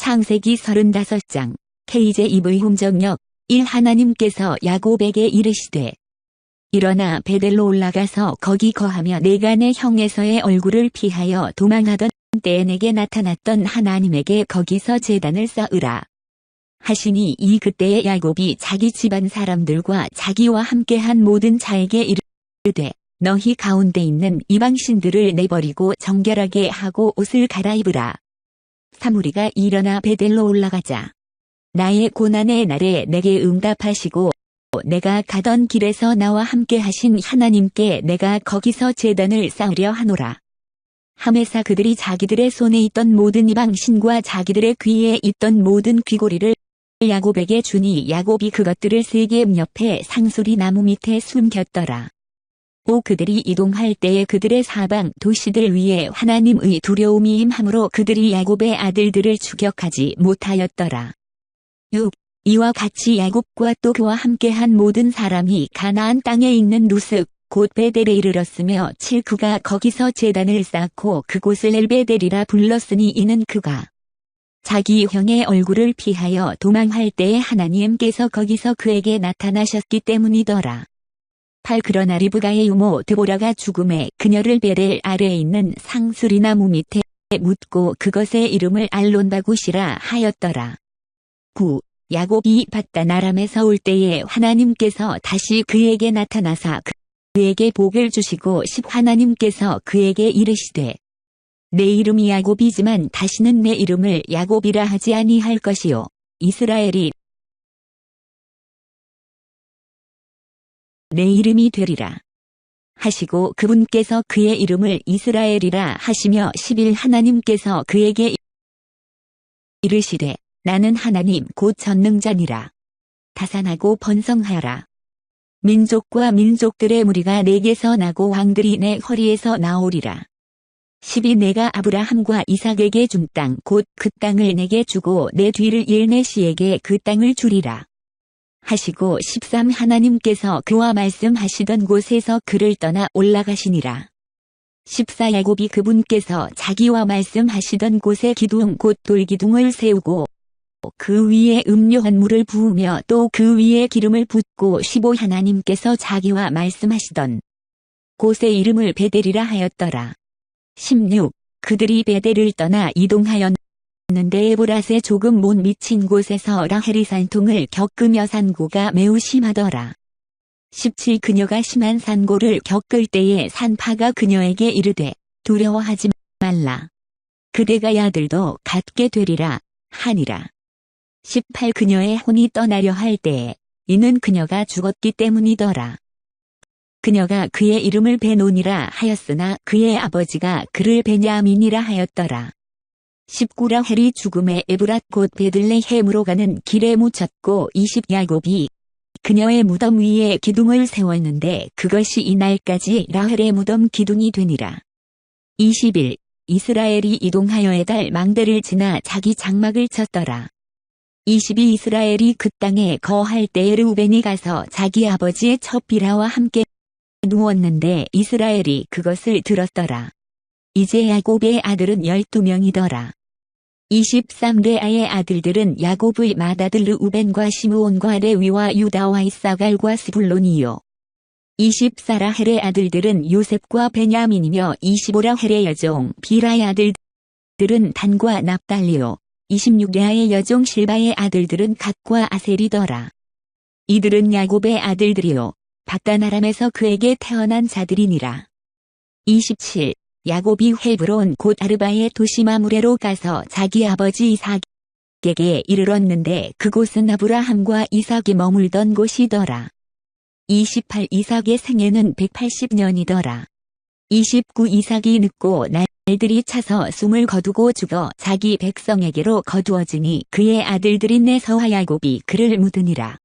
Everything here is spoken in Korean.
창세기 35장 KJ2V hum정역 1 하나님께서 야곱에게 이르시되 일어나 베델로 올라가서 거기 거하며 내가 내 형에서의 얼굴을 피하여 도망하던 때에 내게 나타났던 하나님에게 거기서 제단을 쌓으라. 하시니 이 그때에 야곱이 자기 집안 사람들과 자기와 함께한 모든 자에게 이르되 너희 가운데 있는 이방신들을 내버리고 정결하게 하고 옷을 갈아입으라. 사무리가 일어나 베델로 올라가자. 나의 고난의 날에 내게 응답하시고 내가 가던 길에서 나와 함께 하신 하나님께 내가 거기서 재단을 쌓으려 하노라. 함에사 그들이 자기들의 손에 있던 모든 이방 신과 자기들의 귀에 있던 모든 귀고리를 야곱에게 주니 야곱이 그것들을 세겜 옆에 상수리 나무 밑에 숨겼더라. 오 그들이 이동할 때에 그들의 사방 도시들 위에 하나님의 두려움이 임함으로 그들이 야곱의 아들들을 추격하지 못하였더라. 6. 이와 같이 야곱과 또 그와 함께한 모든 사람이 가나안 땅에 있는 루스 곧 베델에 이르렀으며 칠크가 거기서 재단을 쌓고 그곳을 엘베델이라 불렀으니 이는 그가 자기 형의 얼굴을 피하여 도망할 때에 하나님께서 거기서 그에게 나타나셨기 때문이더라. 8 그러나 리브가의 유모 드보라가 죽음에 그녀를 베델 아래에 있는 상수리나무 밑에 묻고 그것의 이름을 알론바굿이라 하였더라. 9. 야곱이 바다나람에서 올 때에 하나님께서 다시 그에게 나타나사 그에게 복을 주시고 십 하나님께서 그에게 이르시되 내 이름이 야곱이지만 다시는 내 이름을 야곱이라 하지 아니할 것이요 이스라엘이 내 이름이 되리라 하시고 그분께서 그의 이름을 이스라엘이라 하시며 11 하나님께서 그에게 이르시되 나는 하나님 곧 전능자니라. 다산하고 번성하여라. 민족과 민족들의 무리가 내게서 나고 왕들이 내 허리에서 나오리라. 12 내가 아브라함과 이삭에게 준 땅 곧 그 땅을 내게 주고 내 뒤를 일내 시에게 그 땅을 주리라. 하시고 13 하나님께서 그와 말씀하시던 곳에서 그를 떠나 올라가시니라. 14 야곱이 그분께서 자기와 말씀하시던 곳에 기둥 곧 돌기둥을 세우고 그 위에 음료한 물을 부으며 또 그 위에 기름을 붓고 15 하나님께서 자기와 말씀하시던 곳의 이름을 베델이라 하였더라. 16 그들이 베델을 떠나 이동하였 는데 에브라스에 조금 못 미친 곳에서 라헬이 산통을 겪으며 산고가 매우 심하더라. 17 그녀가 심한 산고를 겪을 때에 산파가 그녀에게 이르되 두려워하지 말라. 그대가 야들도 갖게 되리라 하니라. 18 그녀의 혼이 떠나려 할 때에 이는 그녀가 죽었기 때문이더라. 그녀가 그의 이름을 베논이라 하였으나 그의 아버지가 그를 베냐민이라 하였더라. 19라 헬이 죽음에 에브랏 곧 베들레헴으로 가는 길에 묻혔고 20 야곱이 그녀의 무덤 위에 기둥을 세웠는데 그것이 이날까지 라헬의 무덤 기둥이 되니라. 21 이스라엘이 이동하여 에달 망대를 지나 자기 장막을 쳤더라. 22 이스라엘이 그 땅에 거할 때에 르우벤이 가서 자기 아버지의 첫 비라와 함께 누웠는데 이스라엘이 그것을 들었더라. 이제 야곱의 아들은 12명이더라. 23레아의 아들들은 야곱의 맏아들 르우벤과 시므온과 레위와 유다와 이사갈과 스불론이요. 24라헬의 아들들은 요셉과 베냐민이며 25라헬의 여종 비라의 아들들은 단과 납달리요. 26레아의 여종 실바의 아들들은 갓과 아셀이더라. 이들은 야곱의 아들들이요. 바다나람에서 그에게 태어난 자들이니라. 27. 야곱이 헤브론 곧 아르바의 도시 마무레로 가서 자기 아버지 이삭에게 이르렀는데 그곳은 아브라함과 이삭이 머물던 곳이더라. 28 이삭의 생애는 180년이더라. 29 이삭이 늙고 날들이 차서 숨을 거두고 죽어 자기 백성에게로 거두어지니 그의 아들들인 내서와 야곱이 그를 묻으니라.